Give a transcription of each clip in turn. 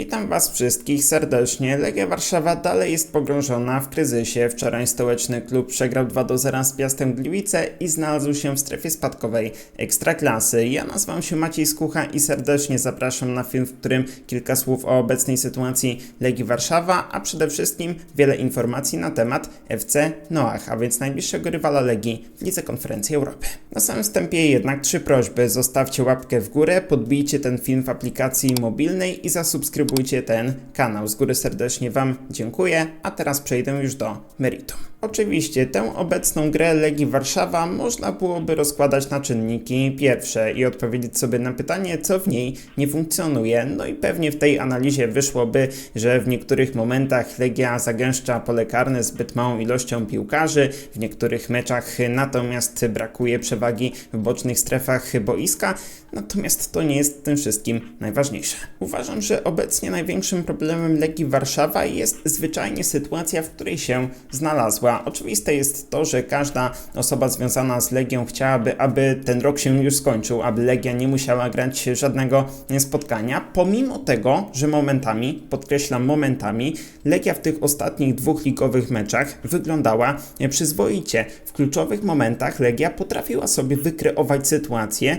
Witam Was wszystkich serdecznie. Legia Warszawa dalej jest pogrążona w kryzysie. Wczoraj stołeczny klub przegrał 2 do 0 z Piastem Gliwice i znalazł się w strefie spadkowej Ekstraklasy. Ja nazywam się Maciej Skucha i serdecznie zapraszam na film, w którym kilka słów o obecnej sytuacji Legii Warszawa, a przede wszystkim wiele informacji na temat FC Noach, a więc najbliższego rywala Legii w Lidze Konferencji Europy. Na samym wstępie jednak trzy prośby. Zostawcie łapkę w górę, podbijcie ten film w aplikacji mobilnej i zasubskrybujcie ten kanał. Z góry serdecznie Wam dziękuję, a teraz przejdę już do meritum. Oczywiście tę obecną grę Legii Warszawa można byłoby rozkładać na czynniki pierwsze i odpowiedzieć sobie na pytanie, co w niej nie funkcjonuje. No i pewnie w tej analizie wyszłoby, że w niektórych momentach Legia zagęszcza pole karne zbyt małą ilością piłkarzy, w niektórych meczach natomiast brakuje przewagi w bocznych strefach boiska, natomiast to nie jest tym wszystkim najważniejsze. Uważam, że obecnie największym problemem Legii Warszawa jest zwyczajnie sytuacja, w której się znalazła. Oczywiste jest to, że każda osoba związana z Legią chciałaby, aby ten rok się już skończył, aby Legia nie musiała grać żadnego spotkania, pomimo tego, że momentami, podkreślam momentami, Legia w tych ostatnich dwóch ligowych meczach wyglądała przyzwoicie. W kluczowych momentach Legia potrafiła sobie wykreować sytuacje,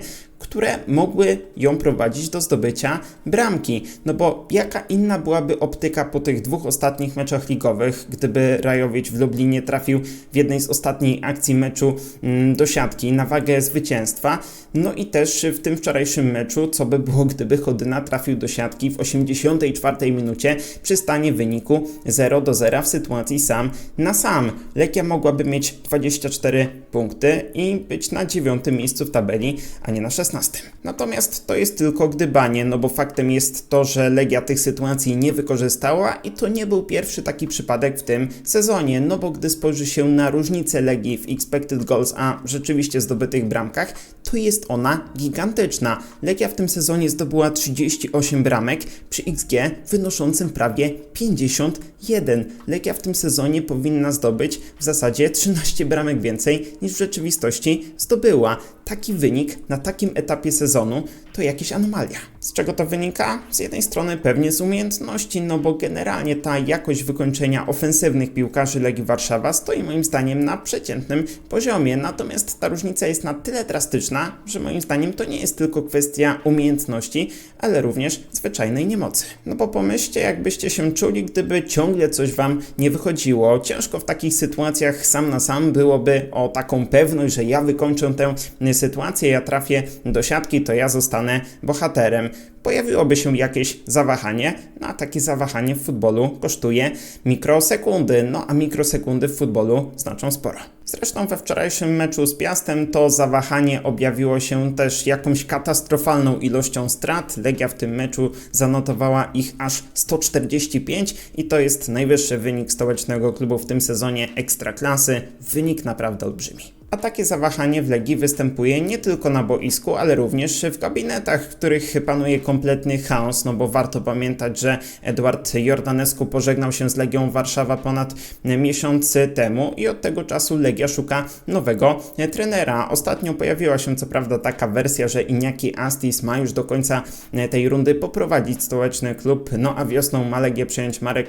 które mogły ją prowadzić do zdobycia bramki. No bo jaka inna byłaby optyka po tych dwóch ostatnich meczach ligowych, gdyby Rajowicz w Lublinie trafił w jednej z ostatniej akcji meczu mm, do siatki na wagę zwycięstwa. No i też w tym wczorajszym meczu, co by było, gdyby Chodyna trafił do siatki w 84 minucie przy stanie wyniku 0 do 0 w sytuacji sam na sam. Lekia mogłaby mieć 24 punkty i być na dziewiątym miejscu w tabeli, a nie na 16. Natomiast to jest tylko gdybanie, no bo faktem jest to, że Legia tych sytuacji nie wykorzystała i to nie był pierwszy taki przypadek w tym sezonie, no bo gdy spojrzy się na różnicę Legii w expected goals, a rzeczywiście zdobytych bramkach, to jest ona gigantyczna. Legia w tym sezonie zdobyła 38 bramek przy XG wynoszącym prawie 51. Legia w tym sezonie powinna zdobyć w zasadzie 13 bramek więcej niż w rzeczywistości zdobyła. Taki wynik na takim etapie sezonu to jakieś anomalia. Z czego to wynika? Z jednej strony pewnie z umiejętności, no bo generalnie ta jakość wykończenia ofensywnych piłkarzy Legii Warszawa stoi moim zdaniem na przeciętnym poziomie. Natomiast ta różnica jest na tyle drastyczna, że moim zdaniem to nie jest tylko kwestia umiejętności, ale również zwyczajnej niemocy. No bo pomyślcie, jakbyście się czuli, gdyby ciągle coś wam nie wychodziło. Ciężko w takich sytuacjach sam na sam byłoby o taką pewność, że ja wykończę tę sytuację, ja trafię do siatki, to ja zostanę bohaterem. Pojawiłoby się jakieś zawahanie, no a takie zawahanie w futbolu kosztuje mikrosekundy, no a mikrosekundy w futbolu znaczą sporo. Zresztą we wczorajszym meczu z Piastem to zawahanie objawiło się też jakąś katastrofalną ilością strat. Legia w tym meczu zanotowała ich aż 145 i to jest najwyższy wynik stołecznego klubu w tym sezonie Ekstraklasy. Wynik naprawdę olbrzymi. A takie zawahanie w Legii występuje nie tylko na boisku, ale również w gabinetach, w których panuje kompletny chaos, no bo warto pamiętać, że Edward Jordanescu pożegnał się z Legią Warszawa ponad miesiąc temu i od tego czasu Legia szuka nowego trenera. Ostatnio pojawiła się co prawda taka wersja, że Iñaki Astis ma już do końca tej rundy poprowadzić stołeczny klub, no a wiosną ma Legię przejąć Marek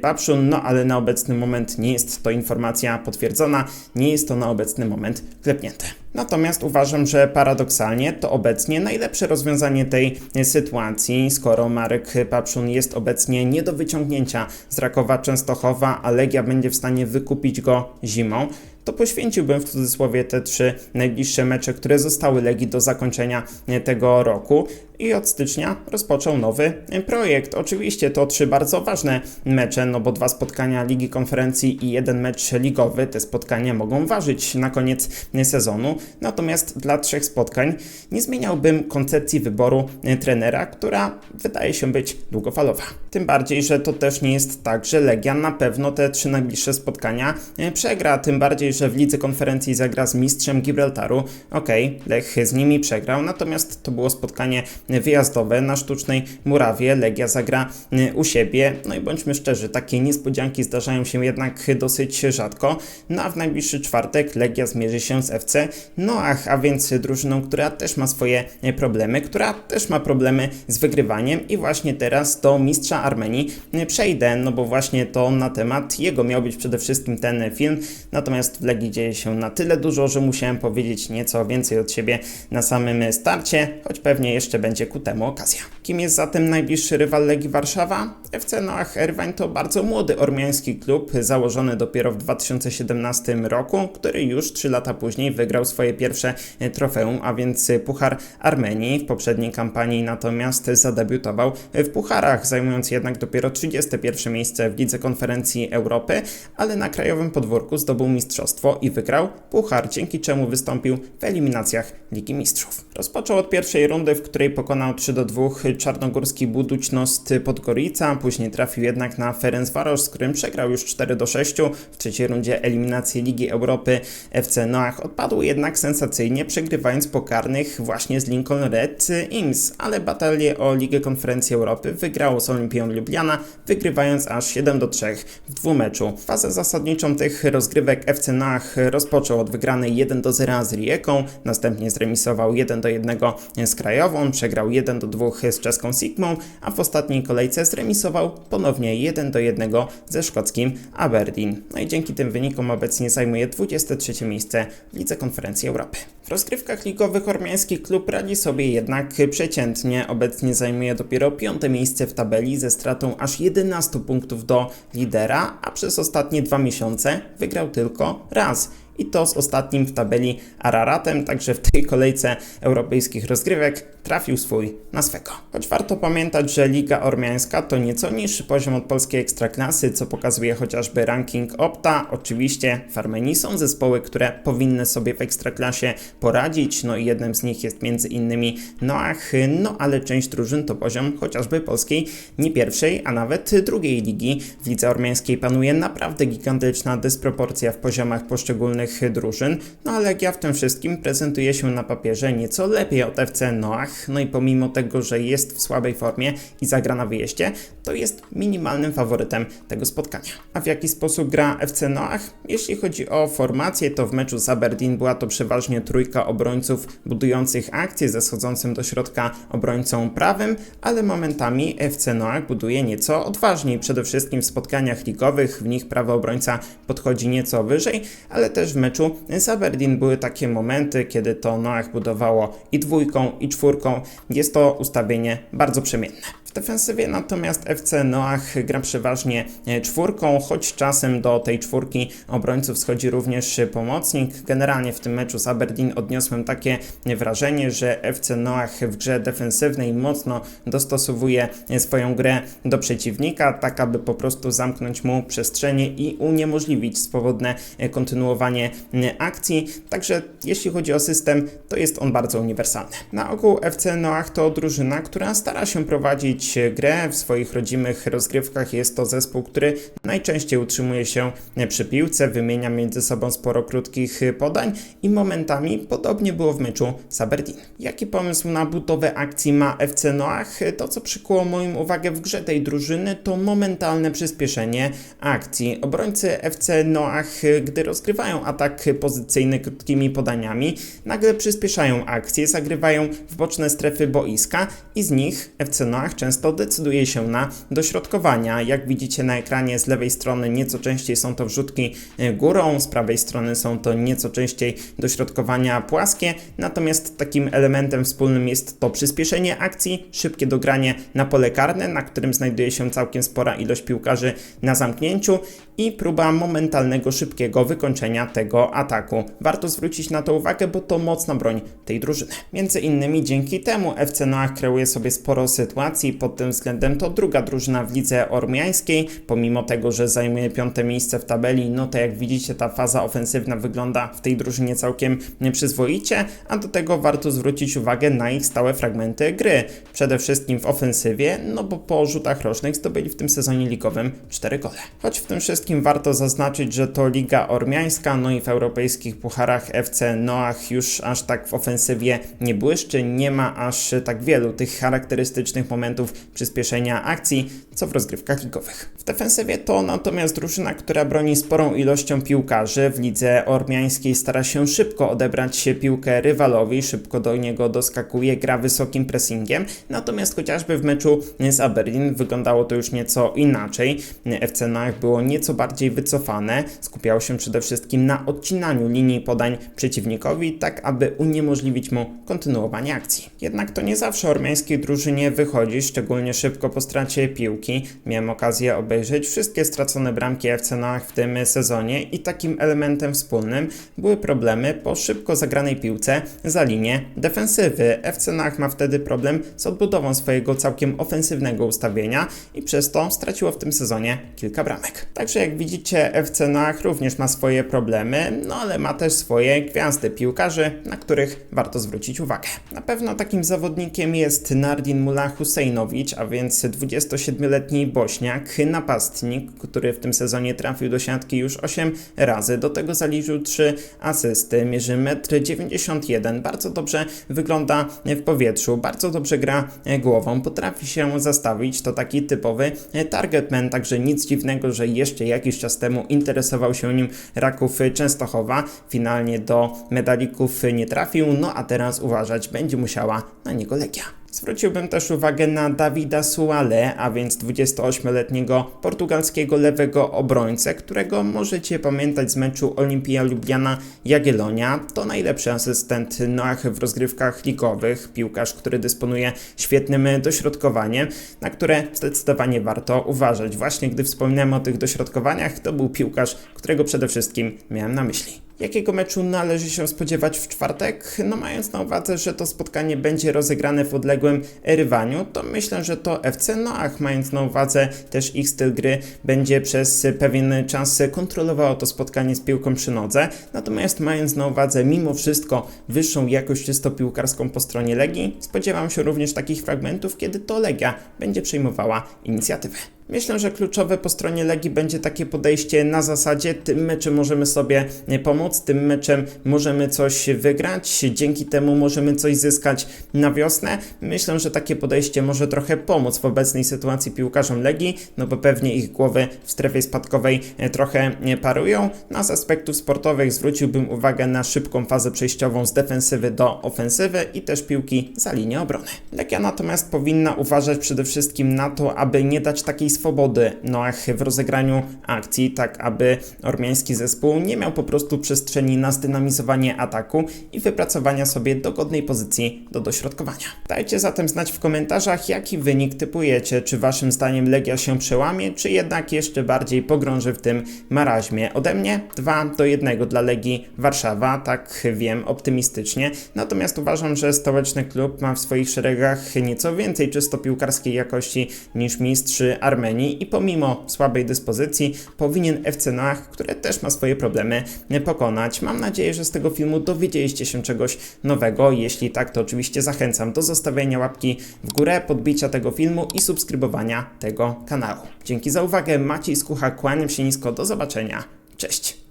Papszun, no ale na obecny moment nie jest to informacja potwierdzona, nie jest to na obecny moment moment klepnięte. Natomiast uważam, że paradoksalnie to obecnie najlepsze rozwiązanie tej sytuacji, skoro Marek Papszun jest obecnie nie do wyciągnięcia z Rakowa Częstochowa, a Legia będzie w stanie wykupić go zimą, to poświęciłbym w cudzysłowie te trzy najbliższe mecze, które zostały Legii do zakończenia tego roku i od stycznia rozpoczął nowy projekt. Oczywiście to trzy bardzo ważne mecze, no bo dwa spotkania Ligi Konferencji i jeden mecz ligowy. Te spotkania mogą ważyć na koniec sezonu, natomiast dla trzech spotkań nie zmieniałbym koncepcji wyboru trenera, która wydaje się być długofalowa. Tym bardziej, że to też nie jest tak, że Legia na pewno te trzy najbliższe spotkania przegra, tym bardziej, że w Lidze Konferencji zagra z mistrzem Gibraltaru. Okej, okay, Lech z nimi przegrał, natomiast to było spotkanie wyjazdowe na sztucznej murawie. Legia zagra y, u siebie. No i bądźmy szczerzy, takie niespodzianki zdarzają się jednak dosyć rzadko. No a w najbliższy czwartek Legia zmierzy się z FC Noach, a więc drużyną, która też ma swoje y, problemy, która też ma problemy z wygrywaniem i właśnie teraz do mistrza Armenii y, przejdę, no bo właśnie to na temat jego miał być przede wszystkim ten film, natomiast w Legii dzieje się na tyle dużo, że musiałem powiedzieć nieco więcej od siebie na samym starcie, choć pewnie jeszcze będzie ku temu okazja. Kim jest zatem najbliższy rywal Legii Warszawa? FC Noach Erwań to bardzo młody ormiański klub, założony dopiero w 2017 roku, który już 3 lata później wygrał swoje pierwsze e, trofeum, a więc Puchar Armenii. W poprzedniej kampanii natomiast zadebiutował w Pucharach, zajmując jednak dopiero 31 miejsce w Lidze Konferencji Europy, ale na krajowym podwórku zdobył mistrzostwo i wygrał Puchar, dzięki czemu wystąpił w eliminacjach Ligi Mistrzów. Rozpoczął od pierwszej rundy, w której pokonał 3 do 2 czarnogórski Budućnost Podgorica, później trafił jednak na Ferencvaros, z którym przegrał już 4 do 6. W trzeciej rundzie eliminacji Ligi Europy FC Noach odpadł jednak sensacyjnie, przegrywając pokarnych właśnie z Lincoln Red Imps, ale batalię o Ligę Konferencji Europy wygrało z Olimpią Ljubljana, wygrywając aż 7 do 3 w dwumeczu. Fazę zasadniczą tych rozgrywek FC Noach rozpoczął od wygranej 1 do 0 z Rijeką, następnie zremisował 1 do 1 z Krajową, przegrał 1 do 2 z czeską Sigmą, a w ostatniej kolejce zremisował ponownie 1 do 1 ze szkockim Aberdeen. No i dzięki tym wynikom obecnie zajmuje 23 miejsce w Lidze Konferencji Europy. W rozgrywkach ligowych ormiański klub radzi sobie jednak przeciętnie. Obecnie zajmuje dopiero piąte miejsce w tabeli ze stratą aż 11 punktów do lidera, a przez ostatnie dwa miesiące wygrał tylko raz i to z ostatnim w tabeli Araratem, także w tej kolejce europejskich rozgrywek trafił swój na swego. Choć warto pamiętać, że Liga Ormiańska to nieco niższy poziom od polskiej ekstraklasy, co pokazuje chociażby ranking Opta. Oczywiście w Armenii są zespoły, które powinny sobie w ekstraklasie poradzić, no i jednym z nich jest między innymi Noach, no ale część drużyn to poziom chociażby polskiej nie pierwszej, a nawet drugiej ligi. W lidze ormiańskiej panuje naprawdę gigantyczna dysproporcja w poziomach poszczególnych drużyn, no ale Legia w tym wszystkim prezentuje się na papierze nieco lepiej od FC Noach, no i pomimo tego, że jest w słabej formie i zagra na wyjeździe, to jest minimalnym faworytem tego spotkania. A w jaki sposób gra FC Noach? Jeśli chodzi o formację, to w meczu z Aberdeen była to przeważnie trójka obrońców budujących akcję ze schodzącym do środka obrońcą prawym, ale momentami FC Noach buduje nieco odważniej, przede wszystkim w spotkaniach ligowych, w nich prawy obrońca podchodzi nieco wyżej, ale też w meczu z Aberdeen były takie momenty, kiedy to Noach budowało i dwójką, i czwórką. Jest to ustawienie bardzo przemienne. W defensywie natomiast FC Noach gra przeważnie e, czwórką, choć czasem do tej czwórki obrońców schodzi również pomocnik. Generalnie w tym meczu z Aberdeen odniosłem takie wrażenie, że FC Noach w grze defensywnej mocno dostosowuje e, swoją grę do przeciwnika, tak aby po prostu zamknąć mu przestrzenie i uniemożliwić swobodne e, kontynuowanie akcji. Także jeśli chodzi o system, to jest on bardzo uniwersalny. Na ogół FC Noach to drużyna, która stara się prowadzić grę w swoich rodzimych rozgrywkach. Jest to zespół, który najczęściej utrzymuje się przy piłce, wymienia między sobą sporo krótkich podań i momentami podobnie było w meczu z Aberdeen. Jaki pomysł na budowę akcji ma FC Noach? To, co przykuło moją uwagę w grze tej drużyny, to momentalne przyspieszenie akcji. Obrońcy FC Noach, gdy rozgrywają atak pozycyjny krótkimi podaniami, nagle przyspieszają akcję, zagrywają w boczne strefy boiska i z nich FC Noach często decyduje się na dośrodkowania. Jak widzicie na ekranie z lewej strony nieco częściej są to wrzutki górą, z prawej strony są to nieco częściej dośrodkowania płaskie, natomiast takim elementem wspólnym jest to przyspieszenie akcji, szybkie dogranie na pole karne, na którym znajduje się całkiem spora ilość piłkarzy na zamknięciu i próba momentalnego, szybkiego wykończenia tego ataku. Warto zwrócić na to uwagę, bo to mocna broń tej drużyny. Między innymi dzięki temu FC Noach kreuje sobie sporo sytuacji, pod tym względem to druga drużyna w lidze ormiańskiej. Pomimo tego, że zajmuje piąte miejsce w tabeli, no to jak widzicie ta faza ofensywna wygląda w tej drużynie całkiem przyzwoicie, a do tego warto zwrócić uwagę na ich stałe fragmenty gry. Przede wszystkim w ofensywie, no bo po rzutach rocznych zdobyli w tym sezonie ligowym 4 gole. Choć w tym wszystkim warto zaznaczyć, że to Liga Ormiańska, no i w europejskich pucharach FC Noach już aż tak w ofensywie nie błyszczy, nie ma aż tak wielu tych charakterystycznych momentów przyspieszenia akcji, co w rozgrywkach ligowych. W defensywie to natomiast drużyna, która broni sporą ilością piłkarzy. W lidze ormiańskiej stara się szybko odebrać się piłkę rywalowi, szybko do niego doskakuje, gra wysokim pressingiem, natomiast chociażby w meczu z Aberdeen wyglądało to już nieco inaczej. FC Noach było nieco bardziej wycofane, skupiało się przede wszystkim na odcinaniu linii podań przeciwnikowi, tak aby uniemożliwić mu kontynuowanie akcji. Jednak to nie zawsze ormiańskiej drużynie wychodzi, szczególnie szybko po stracie piłki. Miałem okazję obejrzeć wszystkie stracone bramki FC Noach w tym sezonie i takim elementem wspólnym były problemy po szybko zagranej piłce za linię defensywy. FC Noach ma wtedy problem z odbudową swojego całkiem ofensywnego ustawienia i przez to straciło w tym sezonie kilka bramek. Także jak widzicie FC Noach również ma swoje problemy, no ale ma też swoje gwiazdy piłkarzy, na których warto zwrócić uwagę. Na pewno takim zawodnikiem jest Nardin Mullah Husejnowicz, a więc 27-letni Bośniak, napastnik, który w tym sezonie trafił do siatki już 8 razy, do tego zaliczył 3 asysty, mierzy 1,91 m, bardzo dobrze wygląda w powietrzu, bardzo dobrze gra głową, potrafi się zastawić, to taki typowy targetman, także nic dziwnego, że jeszcze jakiś czas temu interesował się nim Raków Częstochowa, finalnie do medalików nie trafił, no a teraz uważać będzie musiała na niego Legia. Zwróciłbym też uwagę na Davida Suale, a więc 28-letniego portugalskiego lewego obrońcę, którego możecie pamiętać z meczu Olimpia Ljubljana Jagiellonia. To najlepszy asystent Noach w rozgrywkach ligowych, piłkarz, który dysponuje świetnym dośrodkowaniem, na które zdecydowanie warto uważać. Właśnie gdy wspominałem o tych dośrodkowaniach, to był piłkarz, którego przede wszystkim miałem na myśli. Jakiego meczu należy się spodziewać w czwartek? No mając na uwadze, że to spotkanie będzie rozegrane w odległym rywaniu, to myślę, że to FC Noach, mając na uwadze też ich styl gry, będzie przez pewien czas kontrolowało to spotkanie z piłką przy nodze. Natomiast mając na uwadze mimo wszystko wyższą jakość czysto piłkarską po stronie Legii, spodziewam się również takich fragmentów, kiedy to Legia będzie przejmowała inicjatywę. Myślę, że kluczowe po stronie Legii będzie takie podejście na zasadzie tym meczem możemy sobie pomóc, tym meczem możemy coś wygrać, dzięki temu możemy coś zyskać na wiosnę. Myślę, że takie podejście może trochę pomóc w obecnej sytuacji piłkarzom Legii, no bo pewnie ich głowy w strefie spadkowej trochę parują. No z aspektów sportowych zwróciłbym uwagę na szybką fazę przejściową z defensywy do ofensywy i też piłki za linię obrony. Legia natomiast powinna uważać przede wszystkim na to, aby nie dać takiej swobody Noach w rozegraniu akcji, tak aby ormiański zespół nie miał po prostu przestrzeni na zdynamizowanie ataku i wypracowania sobie dogodnej pozycji do dośrodkowania. Dajcie zatem znać w komentarzach, jaki wynik typujecie, czy waszym zdaniem Legia się przełamie, czy jednak jeszcze bardziej pogrąży w tym maraźmie. Ode mnie 2 do 1 dla Legii Warszawa, tak wiem, optymistycznie, natomiast uważam, że stołeczny klub ma w swoich szeregach nieco więcej czysto piłkarskiej jakości niż mistrz Armenii i pomimo słabej dyspozycji powinien FC Noach, które też ma swoje problemy, pokonać. Mam nadzieję, że z tego filmu dowiedzieliście się czegoś nowego. Jeśli tak, to oczywiście zachęcam do zostawienia łapki w górę, podbicia tego filmu i subskrybowania tego kanału. Dzięki za uwagę, Maciej Skucha, kłaniam się nisko, do zobaczenia, cześć!